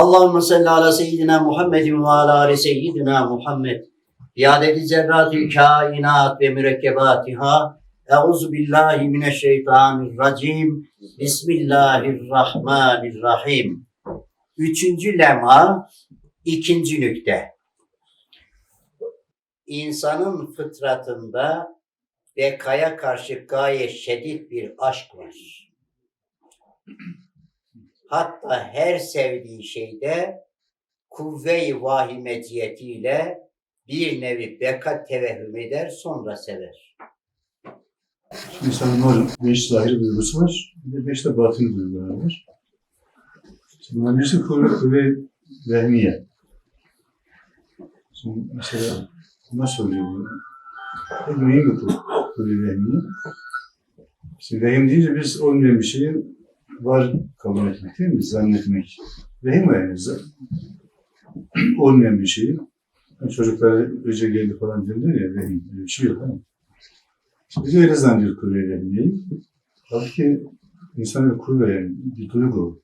Allahümme salli ala seyyidina Muhammedin ve ala ali seyyidina Muhammed. Biadeti zerratil kainat ve mürekkebatiha. Euzu billahi mineşşeytanirracim. Bismillahirrahmanirrahim. Üçüncü lema, ikinci nükte. İnsanın fıtratında bekaya karşı gayet şiddet bir aşk var. Hatta her sevdiği şeyde kuvve-i vahimeciyetiyle bir nevi beka tevehhüm eder sonra sever. İnsanın var beş zahiri duygusu var. Bir de beş de batini duyguları var. Bunların birisi kuvve, kuvve vehmiye. Şimdi mesela nasıl oluyor bu? Pek mühim bir kuvve, vehmiye. Şimdi vehim deyince biz olmayan bir şeyi var kabul etmek değil mi? Zannetmek. Vehim yani. zan- olmayan bir şeyi. Hani çocuklara öce geldi falan denir ya vehim. Bir şey yok. Mi? Biz öyle zannediyoruz kuvve vehmiyeyi. Halbuki insanın kuvve yani bir duygu.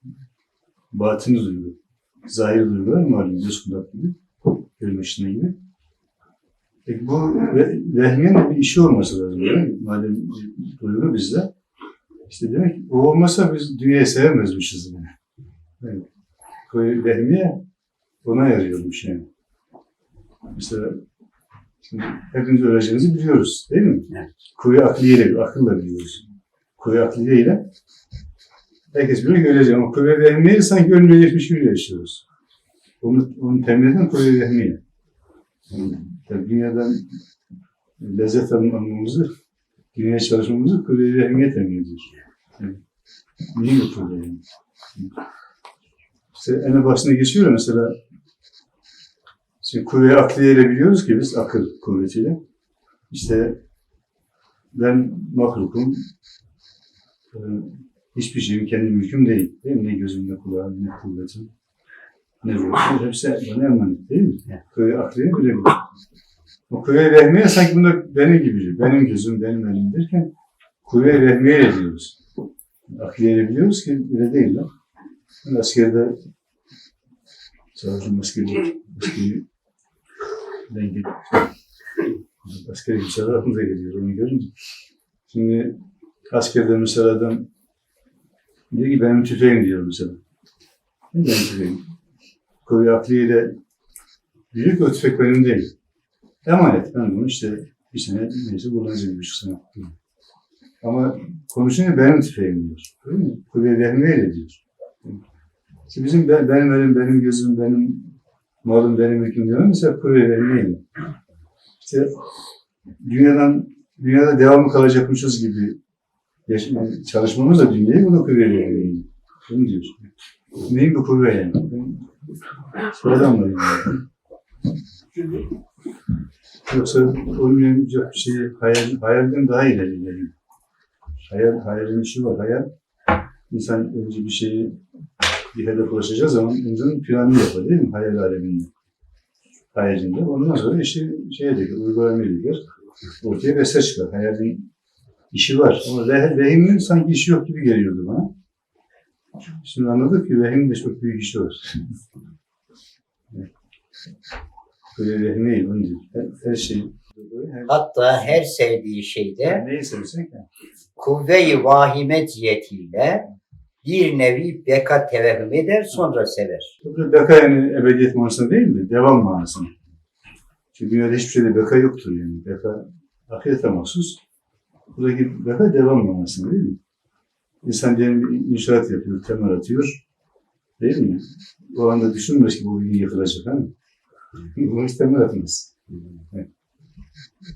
Batini duygu. Zahir duygular malum kulak gibi. Görme işine gibi. Peki bu ve, vehmin bir işi olması lazım. Değil mi? Madem bir duygu bizde. İşte demek ki o olmasa biz dünyayı sevemezmişiz yani. Evet. Kuvve vehmiye ona yarıyormuş yani. Mesela şimdi hepimiz öleceğimizi biliyoruz değil mi? Evet. Kuvve akliyeyle, akılla biliyoruz. Kuvve akliyeyle herkes biliyor ki öleceğim ama kuvve vehmiye sanki ölmeyecekmiş gibi yaşıyoruz. Onun, onun temelinden kuvve vehmiye. Yani, dünyadan lezzet almamızı, dünyaya çalışmamızı kuvve vehmiye temin ediyor. Yani, niye kuvve yani? İşte en başına geçiyor mesela Şimdi kuvve akliyeyle biliyoruz ki biz akıl kuvvetiyle. İşte ben mahlukum, e, hiçbir şeyim kendi mülküm değil. Değil mi? Ne gözüm, ne kulağım, ne kuvvetim, ne ruhum. Hepsi bana emanet değil mi? Evet. Kuvve akliye böyle bir. O kuvve vehmiye sanki bunlar benim gibi. Benim gözüm, benim elim derken kuvve vehmiye diyoruz. Akliyeyle biliyoruz ki öyle değil lan. Ben askerde askerde. askeri denk gelip askeri güçler aklımıza geliyor onu görünce. Şimdi askerde mesela adam diyor ki benim tüfeğim diyor mesela. Ne benim tüfeğim? Kuvve akliyeyle ki o tüfek benim değil. Emanet ben bunu işte bir sene neyse kullanacağım bir buçuk sene. Ama konuşunca benim tüfeğim diyor. Değil mi? Kuvve vermeyle diyor. İşte bizim ben- benim elim, benim gözüm, benim malım, benim hüküm diyor. Mesela kuvve vermeyle. İşte dünyadan dünyada devamlı kalacakmışız gibi çalışmamız da dünyayı bunu kuvve vermeyle. Bunu diyor. Neyin bu kuvve yani? Sonradan mı yani? Yoksa olmayacak bir şey hayal, hayalden daha ileri ileri. Hayal, hayalin işi var. Hayal, insan önce bir şeyi bir hedef ulaşacağı zaman insanın planını yapar değil mi? Hayal aleminde. Hayalinde. Ondan sonra işi şeye de uygulamaya gider. Ortaya bir eser çıkar. Hayalin işi var. Ama veh, vehimin sanki işi yok gibi geliyordu bana. Şimdi anladık ki vehimin de çok büyük işi var. Böyle onu değil. Her, her şey. Hatta her sevdiği şeyde neyi sevsek kuvve-i vahimeciyetiyle bir nevi beka tevehhüm eder sonra sever. Beka yani ebediyet manasında değil mi? Devam manasında. Çünkü dünyada hiçbir şeyde beka yoktur yani. Beka ahirete mahsus. Buradaki beka devam manasında değil mi? İnsan diyelim bir inşaat yapıyor, temel atıyor. Değil mi? O anda düşünmüyoruz ki bu gün yıkılacak. Ha? Temel atmaz. Evet.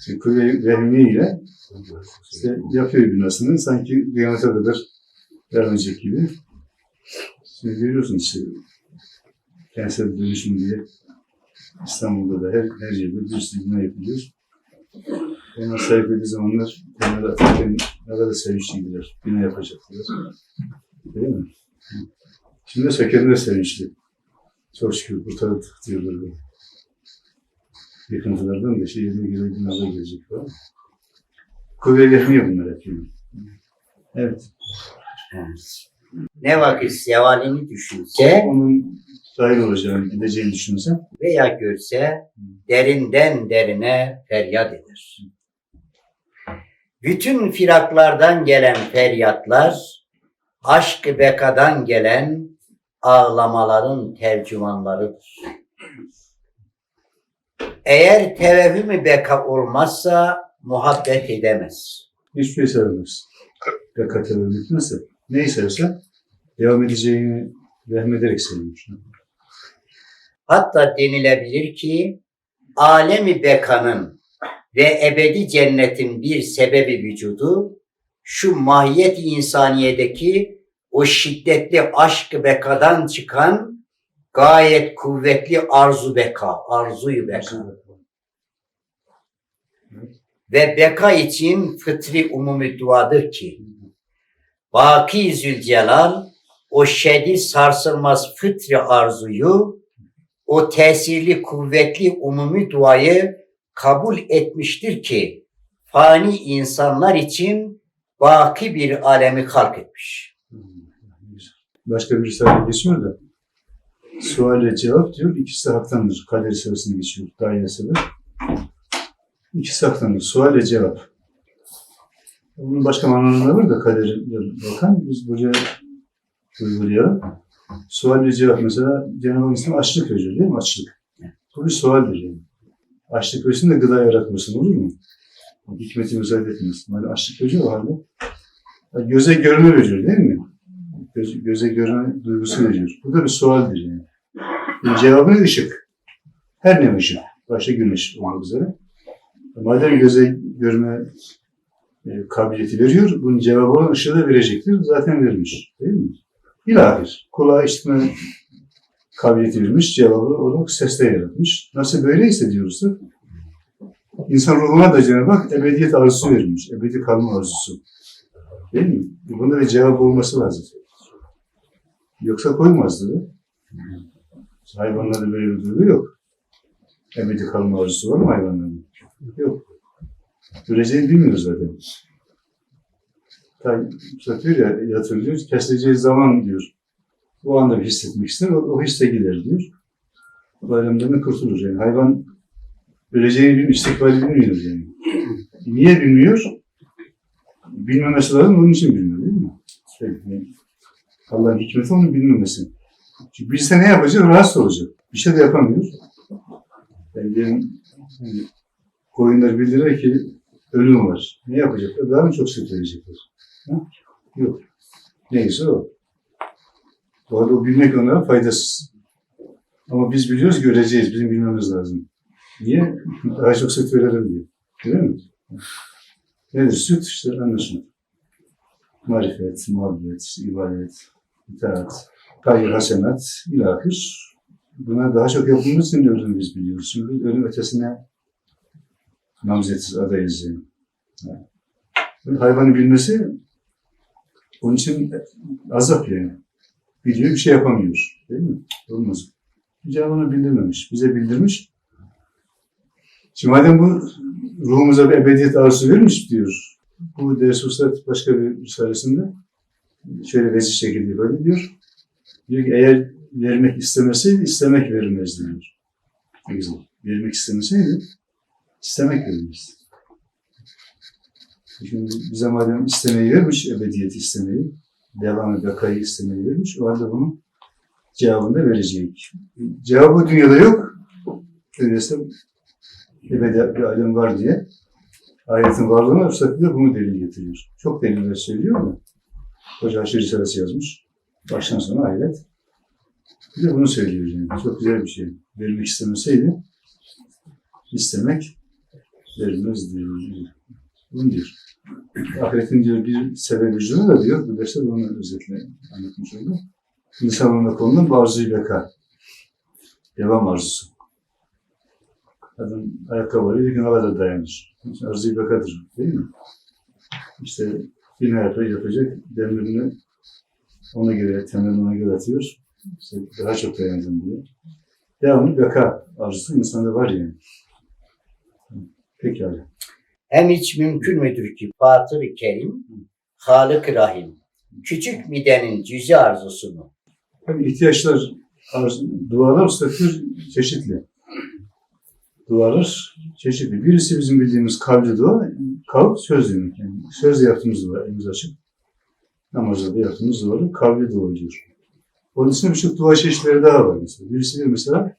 Çünkü ile işte yapıyor binasını sanki kıyamete kadar devam edecek gibi. Şimdi görüyorsunuz işte kentsel dönüşüm diye İstanbul'da da her, her yerde bir sürü yapılıyor. Onlar sahip ettiği zamanlar atarken ne kadar sevinçliydiler. Bina yapacaklar. Değil mi? Şimdi sökenler sevinçli. Çok şükür kurtardık diyorlar. böyle. Yıkıntılardan da şey yerine göre binalar gelecek falan. Kuvve vermiyor bunlar hep. Evet. Ne vakit sevalini düşünse Onun dahil olacağını, gideceğini düşünsem veya görse derinden derine feryat eder. Bütün firaklardan gelen feryatlar, aşk bekadan gelen ağlamaların tercümanlarıdır. Eğer tevehhüm beka olmazsa muhabbet edemez. hiçbir şey sevmez. Dikkat edebilmezse. Neyi sevse devam edeceğini vehmederek seviyor. Hatta denilebilir ki alemi bekanın ve ebedi cennetin bir sebebi vücudu şu mahiyet insaniyedeki o şiddetli aşk bekadan çıkan gayet kuvvetli arzu beka, arzuyu beka. Ve beka için fıtri umumi duadır ki Baki Zülcelal o şedid sarsılmaz fıtri arzuyu o tesirli kuvvetli umumi duayı kabul etmiştir ki fani insanlar için baki bir alemi halk etmiş. Başka bir risale geçmiyor da sual ve cevap diyor. İkisi haktandır. Kader sırasını geçiyor. Daire sebep. İkisi haktandır. Sual ve cevap. Bunun başka manaları var da kaderi bakan. Biz buraya uygulayalım. Sual ve cevap mesela Cenab-ı Hak açlık veriyor değil mi? Açlık. Bu bir sualdir yani. Açlık versin de gıda yaratmasın olur mu? Hikmeti müsaade etmez. Böyle açlık veriyor o halde. Göze görme veriyor değil mi? Göz, göze görme duygusu veriyor. Bu da bir sualdir yani. Cevabı ışık. Her ne ışık. Başta güneş olmak üzere. Madem göze görme e, kabiliyeti veriyor, bunun cevabı olan ışığı da verecektir. Zaten vermiş. Değil mi? İlahir. Kulağa işitme kabiliyeti vermiş, cevabı olarak sesle yaratmış. Nasıl böyleyse diyoruz da insan ruhuna da Cenab-ı Hak ebediyet arzusu vermiş. Ebedi kalma arzusu. Değil mi? Bunda bir cevap olması lazım. Yoksa koymazdı. Hayvanlarda böyle bir duygu yok. Ebedi kalma arzusu var mı hayvanların? Yok. Öleceğini bilmiyor zaten. Ta, satıyor ya, yatırılıyor, kesileceği zaman diyor. O anda bir hissetmek ister, o, o hisse gider diyor. Alemden kurtulur yani. Hayvan öleceğini bilmiyor, istikbali bilmiyor yani. Niye bilmiyor? Bilmemesi lazım, onun için bilmiyor değil mi? Şey, yani Allah'ın hikmeti onun bilmemesi. Çünkü bilse ne yapacak? Rahatsız olacak. Bir şey de yapamıyor. Yani diyelim, hani, koyunlar bildirir ki ölüm var. Ne yapacaklar? Daha mı çok süt verecekler? Ha? Yok. Neyse o. Bu arada o bilmek onlara faydasız. Ama biz biliyoruz, göreceğiz. Bizim bilmemiz lazım. Niye? Daha çok süt verelim diye. Değil mi? Nedir süt? İşte anlaşılır. Marifet, muhabbet, ibadet, itaat, hayır, hasenat, ilahir. Bunlar daha çok için ölümü biz biliyoruz. Şimdi ölüm ötesine namzetiz, adayız yani. Yani Hayvanı bilmesi onun için azap yani. Biliyor bir şey yapamıyor. Değil mi? Olmaz. Cenab-ı onu bildirmemiş. Bize bildirmiş. Şimdi madem bu ruhumuza bir ebediyet arzusu vermiş diyor. Bu ders başka bir risalesinde şöyle vezir şekilde böyle diyor. Diyor ki eğer vermek istemeseydi istemek verilmezdi diyor. Ne güzel. Vermek istemeseydi istemek verilmezdi. Şimdi bize madem istemeyi vermiş, ebediyeti istemeyi, devamı bekayı istemeyi vermiş, o halde bunun cevabını da verecek. Cevabı dünyada yok. Öyleyse ebedi bir alem var diye ayetin varlığına Üstad de bunu delil getiriyor. Çok deliller söylüyor ama Hoca Haşir Risalesi yazmış. Baştan sona ayet. Bir de bunu söylüyor. Çok güzel bir şey. Vermek istemeseydi istemek verilmez diyor. Bunu diyor. Ahiretin diyor bir sebep vücudu da diyor. Bu derste de onu özetle anlatmış oldu. İnsanın konulan arzu beka. Devam arzusu. Adam ayakkabıları bir gün havada dayanır. Arzu bekadır. Değil mi? İşte bina yapacak, yapacak demirini ona göre, temelini ona göre atıyor. İşte daha çok dayanacağım diye. Devamlı beka arzusu insanda var yani. Pekala. Hem hiç mümkün müdür ki Fatır-ı Kerim, Halık-ı Rahim, küçük midenin cüzi arzusunu Tabii ihtiyaçlar arz- dualar statür çeşitli. Dualar çeşitli. Birisi bizim bildiğimiz kavli dua, kav söz demek. Yani sözle yaptığımız dua, elimiz açık. Namazda da yaptığımız dua, kavli dua diyor. Onun için birçok dua çeşitleri daha var mesela. Birisi de mesela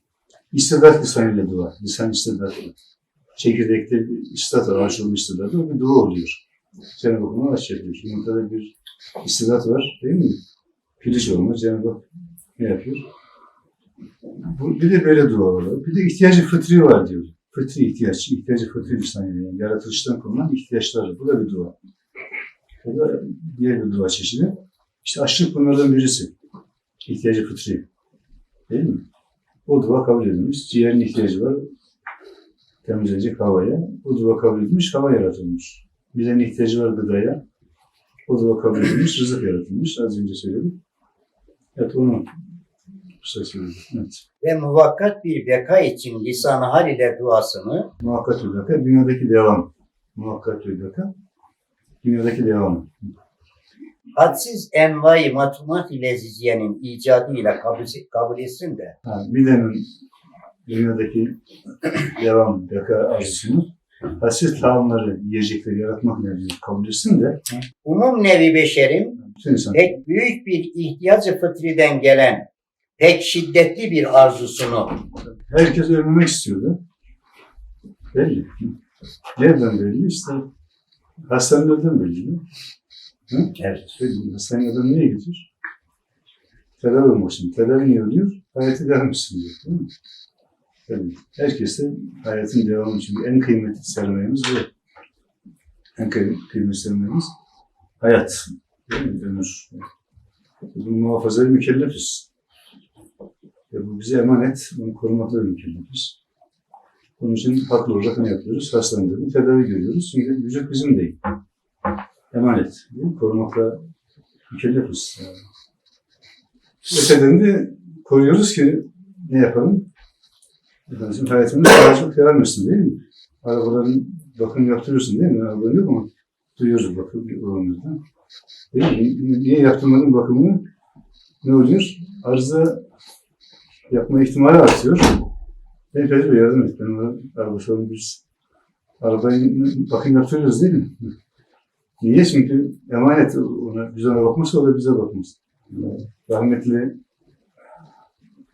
istidat lisanıyla dua. Lisan istidatı. Çekirdekte bir istidat var, açılmış istidatı. O bir dua oluyor. Cenab-ı Hak onu aç yapıyor. Yumurtada bir istidat var değil mi? Piliç olma. Cenab-ı Hak ne yapıyor? Bu, bir de böyle dualar var. Bir de ihtiyacı fıtri var diyor. Fıtri ihtiyaç, ihtiyacı fıtri lisanıyla. Yani yaratılıştan konulan ihtiyaçlar. Bu da bir dua. Bu da diğer bir dua çeşidi. İşte açlık bunlardan birisi. İhtiyacı fıtri. Değil mi? O dua kabul edilmiş. Ciğerin ihtiyacı var. Temizlenecek havaya. O dua kabul edilmiş. Hava yaratılmış. Bilenin ihtiyacı var gıdaya. O dua kabul edilmiş. Rızık yaratılmış. Az önce söyledik. Evet onu. Evet. Ve muvakkat bir beka için lisan hal ile duasını Muhakkak ödaka. Dünyadaki devam. Muhakkak ödaka. Dünyadaki devam. hadsiz envai matumat ile ziziyenin icadıyla kabul, kabul etsin de Ha, Midenin dünyadaki devam, beka arzusunu hassiz taamları, yiyecekleri yaratmak nedir kabul etsin de umum nevi beşerin pek büyük bir ihtiyacı fıtriden gelen pek şiddetli bir arzusunu herkes ölmemek istiyordu. Belli. Nereden belli? İşte hastanelerden belli. mi? Hı? Evet. Belli. Hastaneye adam niye gidiyor? Tedavi olmak için. Tedavi niye oluyor? Hayatı devam etsin diyor. Değil mi? Belli. Herkes de hayatın devamı için en kıymetli sermayemiz bu. En kıy- kıymetli sermayemiz hayat. Değil mi? Ömür. Bunu muhafazaya mükellefiz. Ve bu bize emanet, bunu korumakla mükellefiz. Onun için haklı olarak ne yapıyoruz? Hastanede tedavi görüyoruz. Çünkü vücut bizim değil. Emanet. Değil? Korumakla mükellefiz. Yani. Öteden de koruyoruz ki ne yapalım? Efendim, hayatımız daha etsin değil mi? Arabaların bakım yaptırıyorsun değil mi? Arabaların yok ama duyuyoruz bakım oranlarda. Değil mi? Niye yaptırmadın bakımını? Ne oluyor? Arıza yapma ihtimali artıyor. Ben Fecr Bey yardım et. Ben ona araba sorun biz arabayı bakım yaptırıyoruz değil mi? Niye? Çünkü emanet ona, biz ona bakmazsa o da bize bakmaz. Rahmetli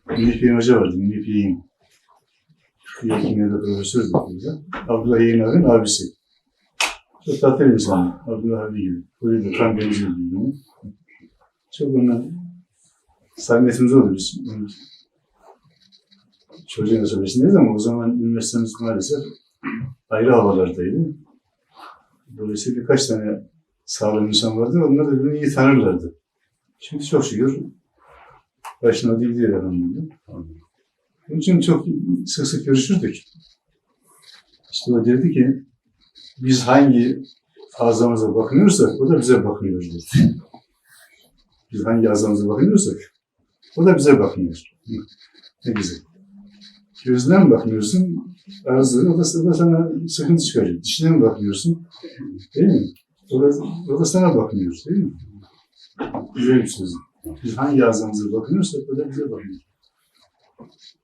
Münif Yeğen Hoca vardı, Münif Yeğen. Kıyı kimyada profesördü burada. Abdullah Yeğen abinin abisi. Çok tatlı bir insan. Abdullah abi gibi. Böyle de tam benziyor birbirine. Çok ondan samimiyetimiz oldu biz. Çocuğun söylesindeyiz ama o zaman üniversitemiz maalesef ayrı havalardaydı. Dolayısıyla birkaç tane sağlam insan vardı. Onlar da birbirini iyi tanırlardı. Şimdi çok şükür başına değil diyor efendim. Onun için çok sık sık görüşürdük. İşte o derdi ki biz hangi ağzımıza bakmıyorsak o da bize bakmıyor dedi. Biz hangi ağzımıza bakmıyorsak o da bize bakmıyor. Ne güzel. Gözüne bakmıyorsun? Ağzı, o da, o da sana sıkıntı çıkarıyor. Dişine mi bakmıyorsun? Değil mi? O da, o da sana bakmıyor. Değil mi? Güzel bir söz. Biz hangi ağzımıza bakmıyorsak o da bize bakmıyor.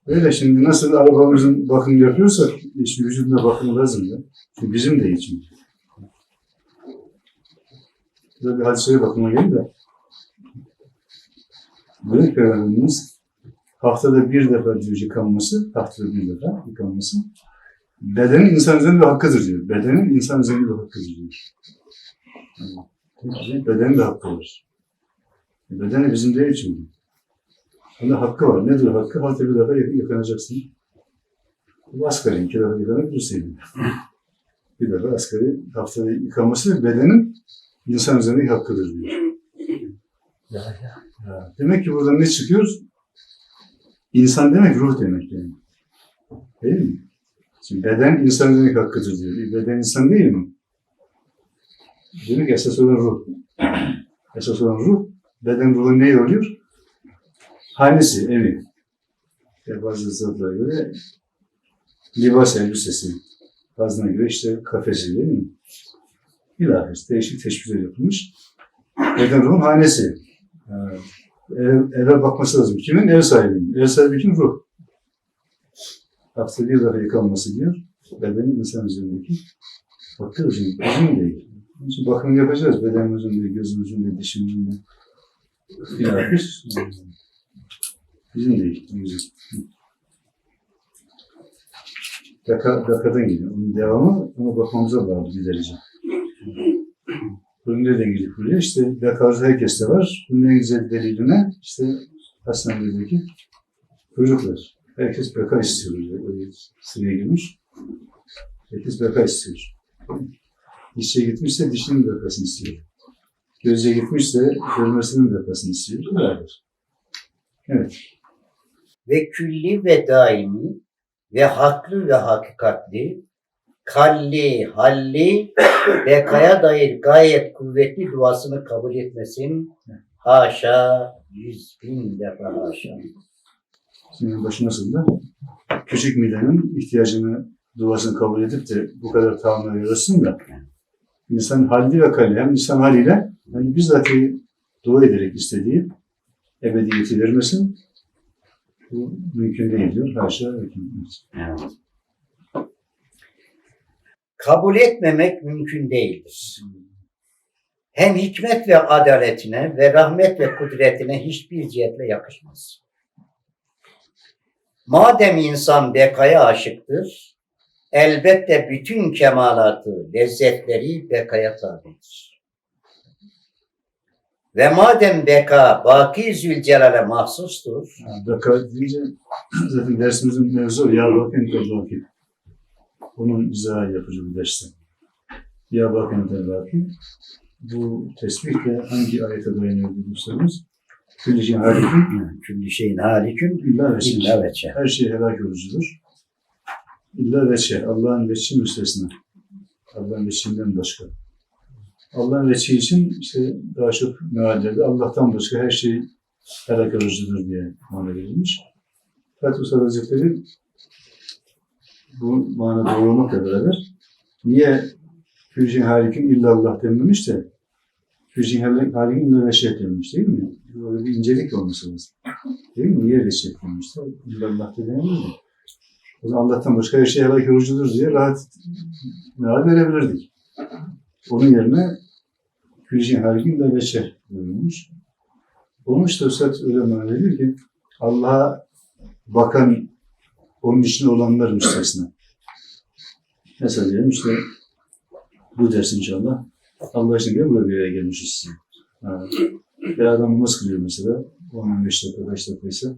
Öyle şimdi nasıl arabamızın bakım yapıyorsak işte vücuduna bakım lazım ya. Çünkü bizim de için. Burada bir hadiseye bakıma gelin de. Böyle Peygamberimiz haftada bir defa diyor yıkanması, haftada bir defa yıkanması. Bedenin insan üzerinde bir hakkıdır diyor. Bedenin insan üzerinde bir hakkıdır diyor. Yani, bedenin de hakkı var. Bedeni bizim değil çünkü. Onda hakkı var. Nedir hakkı? Haftada bir defa yık- yıkanacaksın. Bu asgari iki defa yıkanabilirsin. bir defa asgari haftada yıkanması bedenin insan üzerindeki hakkıdır diyor. Demek ki buradan ne çıkıyor? İnsan demek ruh demek yani. Değil mi? Şimdi beden insan demek hakkıdır diyor. E, beden insan değil mi? Demek esas olan ruh. Esas olan ruh. Beden ruhu ne oluyor? Hanesi, evi. Ya bazı zatlara göre libas elbisesi. Bazılarına göre işte kafesi değil mi? Bilahis değişik teşbihler yapılmış. Beden ruhun hanesi. Ha, Ev, eve bakması lazım. Kimin? Ev sahibinin. Ev sahibi kim? Ruh. Hafta bir defa yıkanması diyor. Bedenin insan üzerindeki. Bakıyoruz şimdi. Bizim değil. Onun için bakım yapacağız. Bedenimizin de, gözümüzün de, dişimizin de. Bilakis bizim değil. Bizim. Daka, dakadan geliyor. Onun devamı ona bakmamıza bağlı bir derece. Nereden gelip buraya? İşte Dakar'da herkeste var. Bunun en güzel deliline işte hastanedeki kuyruklar. Herkes beka istiyor. Öyle sıraya girmiş. Herkes beka istiyor. Dişçiye gitmişse dişinin bekasını istiyor. Gözce gitmişse görmesinin bekasını istiyor. Beraber. Evet. ve külli ve daimi ve haklı ve hakikatli, kalli, halli, bekaya dair gayet kuvvetli duasını kabul etmesin. Haşa, yüz bin defa haşa. Şimdi başı nasıl da küçük midenin ihtiyacını, duasını kabul edip de bu kadar tahammül ediyorsun da insan halli ve kalli hem insan haliyle yani bizzat dua ederek istediği ebediyeti vermesin. Bu mümkün değil diyor. Haşa. mümkün. Kabul etmemek mümkün değildir. Hem hikmet ve adaletine ve rahmet ve kudretine hiçbir cihetle yakışmaz. Madem insan bekaya aşıktır, elbette bütün kemalatı, lezzetleri bekaya tabidir. Ve madem beka Baki Zülcelal'e mahsustur, Beka deyince zaten dersimizin mevzu ya bak Onun izahı yapıcı bir derste. Ya bak ente baki. Bu tesbih de hangi ayete dayanıyor biliyorsanız? Külli şeyin halikün külli şeyin halikün illa veçhe. illa veçhe. Her şey helak olucudur. İlla veçhe. Allah'ın veçhi müstesna. Allah'ın veçhinden başka. Allah'ın veçhi için işte daha çok meallerde Allah'tan başka her şey helak olucudur diye mana verilmiş. Fatih Usta Hazretleri bu mana doğrulamakla beraber niye Hücin Halik'in illallah denilmiş de Hücin Halik'in illa veçhe denilmiş değil mi? Böyle bir incelik olması lazım. Değil mi? Niye veçhe denilmişse illallah da denilmiyor mu? O zaman Allah'tan başka her şey helak olucudur diye rahat meal verebilirdik. Onun yerine Hücin Halik'in illa veçhe buyurmuş. Onun işte Üstad öyle mana ki Allah'a bakan onun içinde olanlar müstesna. Mesela diyelim işte bu ders inşallah Allah için diye buraya bir yere gelmişiz. Ha. Bir adam namaz kılıyor mesela 15 dakika 5 dakika ise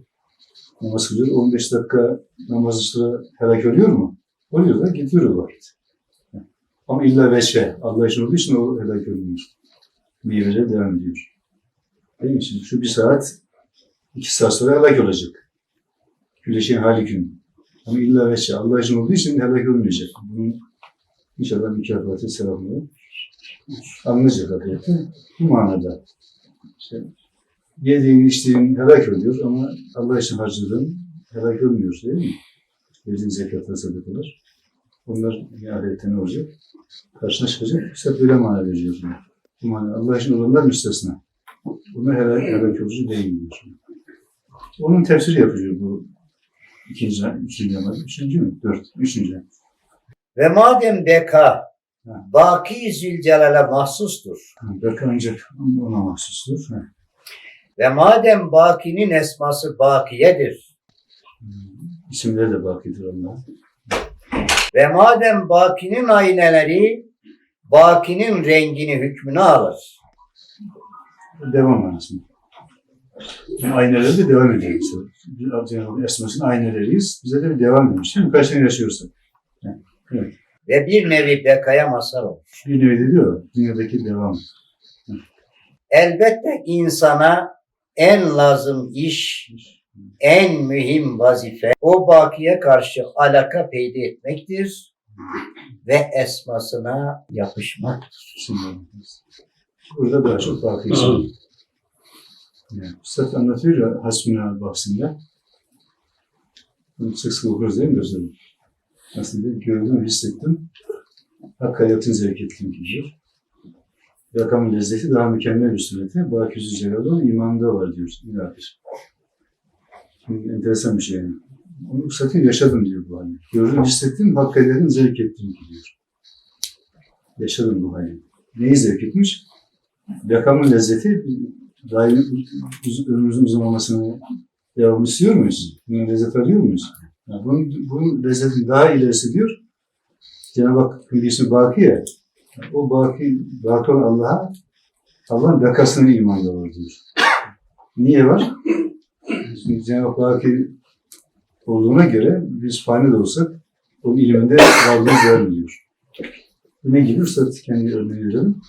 namaz kılıyor 15 dakika namazı sıra helak oluyor mu? Oluyor da gidiyor o vakit. Ama illa veçhe Allah için olduğu için o helak olmuyor. Meyveleri devam ediyor. Değil mi? Şimdi şu bir saat iki saat sonra helak olacak. Güneşin halikün. Ama illa ve şey Allah için olduğu için helak olmayacak. Bunun inşallah mükafatı, sevapları anlayacak hakikaten. Bu manada. İşte yediğin, içtiğin helak oluyor ama Allah için harcadığın helak olmuyor değil mi? Verdiğin zekatlar, sadakalar. Onlar ahirette ne olacak? Karşına çıkacak. İşte böyle mana veriyor. Bu mana Allah için olanlar müstesna. Bunlar helak, helak olucu değil diyor. Onun tefsiri yapıyor bu ikinci, üçüncü ama üçüncü mü? Dört, üçüncü. Ve madem beka. Baki Zülcelal'e mahsustur Belki ancak ona mahsustur. Ha. ve madem Baki'nin esması Bakiyedir İsimleri de bakidir Allah'ın. ve madem Baki'nin ayneleri Baki'nin rengini hükmünü alır. Devam manasında. Yani ayneleri de devam ediyor. Mesela. Biz Cenab-ı Esmas'ın ayneleriyiz. Bize de bir devam etmiş. Değil mi? Kaç sene yaşıyorsak. Yani, evet. Ve bir nevi bekaya mazhar olur. Bir nevi de diyor. Dünyadaki devam. Elbette insana en lazım iş, en mühim vazife o bakiye karşı alaka peyda etmektir ve esmasına yapışmaktır. Burada daha çok için. Yani, Üstad anlatıyor ya Hasbuna bahsinde. Bunu sık sık okuruz değil mi gözlerim? Aslında gördüm, hissettim. Hak hayatın zevk ettim diyor. Rakamın lezzeti daha mükemmel bir surette. Baküzü Celal'ın imanında var diyor. İlahir. Şimdi enteresan bir şey. Onu satayım yaşadım diyor bu hali. Gördüm, hissettim, hak ederim, zevk ettim diyor. Yaşadım bu hali. Neyi zevk etmiş? Rakamın lezzeti daim uz- ömrümüzün uzun olmasını devam istiyor muyuz? Bunun lezzet arıyor muyuz? Yani bunun, bunun lezzetini daha ilerisi diyor. Cenab-ı Hak bilgisi baki ya. O baki, baki olan Allah'a Allah'ın lakasının imanı var diyor. Niye var? Şimdi Cenab-ı baki olduğuna göre biz fani de olsak onun ilminde varlığımız vermiyor. Bu ne gibi? Üstad kendi örneğini verelim.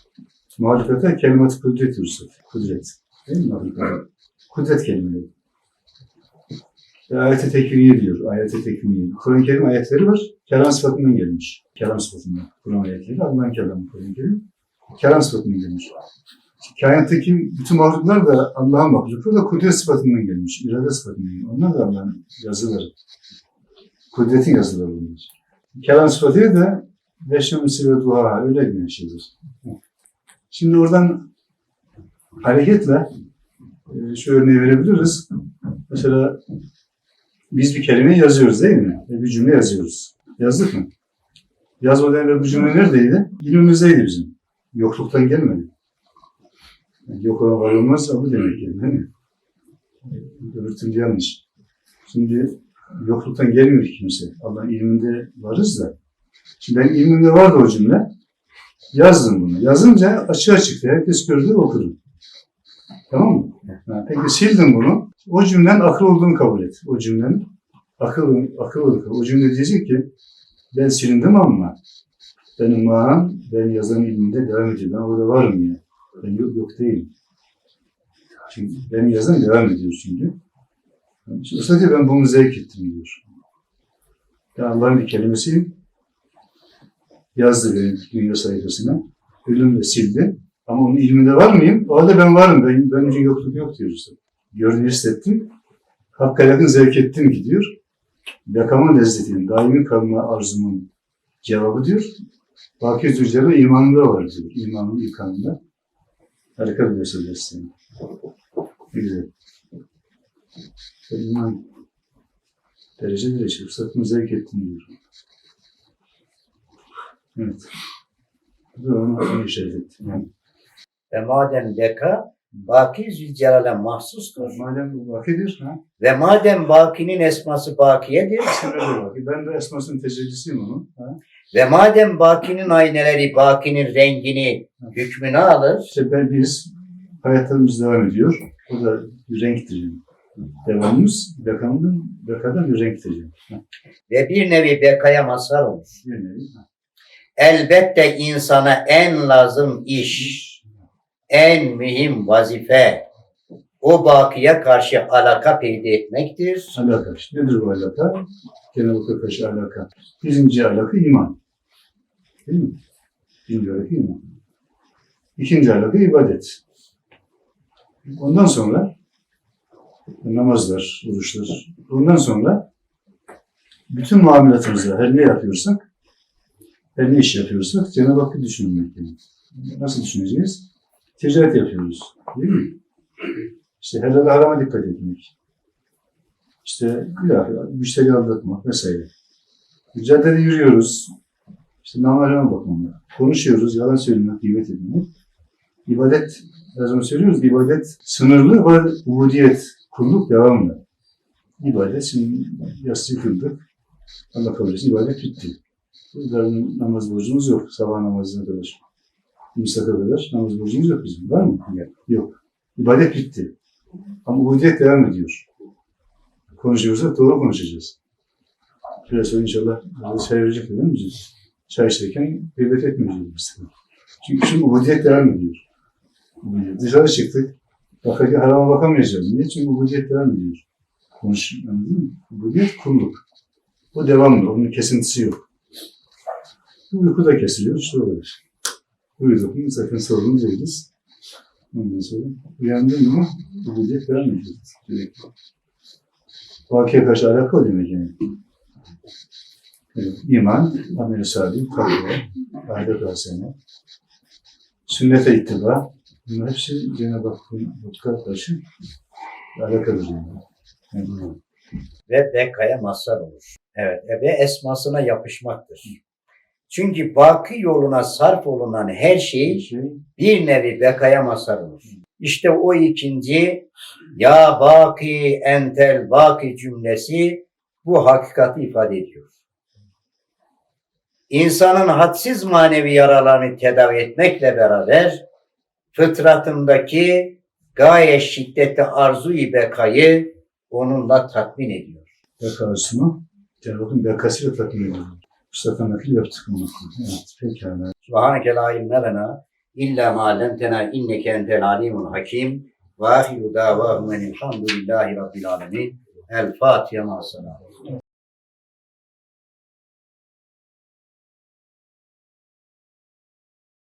Muhalefete kelimat kudret diyoruz. Kudret. Kudret kelimeleri. Ve ayet-i tekviniye diyor. Ayet-i tekviniye. Kur'an-ı Kerim ayetleri var. Kelam sıfatından gelmiş. Kelam sıfatından. Kur'an ayetleri. Allah'ın kelamı Kur'an-ı Kerim. Kelam sıfatından gelmiş. Kainattaki bütün mahluklar da Allah'ın mahlukları da kudret sıfatından gelmiş. irade sıfatından gelmiş. Onlar da Allah'ın yazıları. Kudretin yazıları bunlar. Kelam sıfatı da Veşemisi ve duha öyle güneşidir. Şimdi oradan hareketle e, şu örneği verebiliriz. Mesela biz bir kelime yazıyoruz değil mi? Bir cümle yazıyoruz. Yazdık mı? Yazmadan evvel bu cümle neredeydi? İlmimizdeydi bizim. Yokluktan gelmedi. Yani yok olan var olmaz bu demek yani değil mi? Öbür türlü yanlış. Şimdi yokluktan gelmiyor kimse. Allah'ın ilminde varız da. Şimdi ben ilmimde vardı o cümle. Yazdım bunu. Yazınca açığa çıktı. Herkes gördü okudu. Tamam mı? Ha, peki sildim bunu. O cümlenin akıl olduğunu kabul et. O cümlenin akıl, akıl olduğunu O cümle diyecek ki ben silindim ama benim mağaram ben yazan ilminde devam ediyor. Ben orada varım ya. Ben yok, yok değilim. Çünkü benim yazan devam ediyor çünkü. Şimdi Usta diyor ben bunu zevk ettim diyor. Ben Allah'ın bir kelimesiyim. Yazdı benim dünya sayfasına. Ölüm ve sildi. Ama onun ilminde var mıyım? O halde ben varım. Ben, benim için yokluk yok diyor usta. Gördüğünü hissettim. Hakka yakın zevk ettim ki diyor. Yakamın lezzetinin, daimi kalma arzumun cevabı diyor. Baki Zülcel'in imanında var diyor. İmanın ikanında. Harika bir aslında. Ne güzel. İşte iman derece derece fırsatını zevk ettim diyor. Evet. Bu da onu işaret ettim. Yani, Ve madem beka baki zülcelale mahsustur. madem bu vakidir, ha? Ve madem bakinin esması bakiyedir. Vaki. Ben de esmasının tecellisiyim onun. Ha? Ve madem bakinin ayneleri bakinin rengini, hükmünü alır. İşte ben biz hayatlarımız devam ediyor. O da bir renktir. yani. Devamımız bekanın, bekadan bir renktir. yani. Ve bir nevi bekaya mazhar olur. Bir nevi. ha. Elbette insana en lazım iş, en mühim vazife o bakiye karşı alaka peyda etmektir. Alaka. Nedir bu alaka? Cenab-ı karşı alaka. Birinci alaka iman. Değil mi? Birinci alaka iman. İkinci alaka ibadet. Ondan sonra namazlar, oruçlar. Ondan sonra bütün muamelatımızda her ne yapıyorsak, her ne iş yapıyorsak Cenab-ı Hakk'ı düşünmek. Yani. Nasıl düşüneceğiz? Ticaret yapıyoruz. Değil mi? İşte helal harama dikkat etmek. İşte dakika, müşteri aldatmak vesaire. Caddede yürüyoruz. İşte namarına bakmamak. Konuşuyoruz, yalan söylemek, gıybet etmek. İbadet, her zaman söylüyoruz, ibadet sınırlı ve ubudiyet, kulluk devamlı. İbadet, şimdi yastığı kıldık. Allah kabul etsin, ibadet bitti. Yarın namaz borcumuz yok, sabah namazına kadar. İmsaka kadar namaz borcumuz yok bizim. Var mı? Yok. İbadet bitti. Ama ubudiyet devam ediyor konuşuyorsak doğru konuşacağız. Biraz sonra inşallah çay verecek değil mi? Çay içerken gıybet etmeyeceğiz biz. Çünkü şimdi ubudiyet devam ediyor. Dışarı çıktık. Bakarken harama bakamayacağız. Niye? Çünkü ubudiyet devam ediyor. Konuş, anladın mı? Ubudiyet kulluk. O devamlı. Onun kesintisi yok. Bu uyku da kesiliyor. İşte olur. Uyuduk mu sakın sorun değiliz. Ondan sonra uyandın mı ubudiyet devam ediyor. Sürekli. Vakiye karşı alaka o demek yani. Evet, iman, amel-i salih, takva, ahlak hasene. sünnete ittiba. Bunlar hepsi Cenab-ı Hakk'a karşı alakalı yani. yani ve bekaya mazhar olur. Evet ve esmasına yapışmaktır. Çünkü baki yoluna sarf olunan her şey şey, bir nevi bekaya mazhar olur. İşte o ikinci ya baki entel baki cümlesi bu hakikati ifade ediyor. İnsanın hadsiz manevi yaralarını tedavi etmekle beraber fıtratındaki gayet şiddetli arzu-i bekayı onunla tatmin ediyor. bekasını Cenab-ı Hakk'ın bekasıyla tatmin ediyor. Mustafa nakil yaptık onu. Evet, pekala. Subhaneke la ilme lena illa ma allamtena inneke entel alimul hakim ve ahiru davahum enilhamdülillahi rabbil alemin. El Fatiha ma.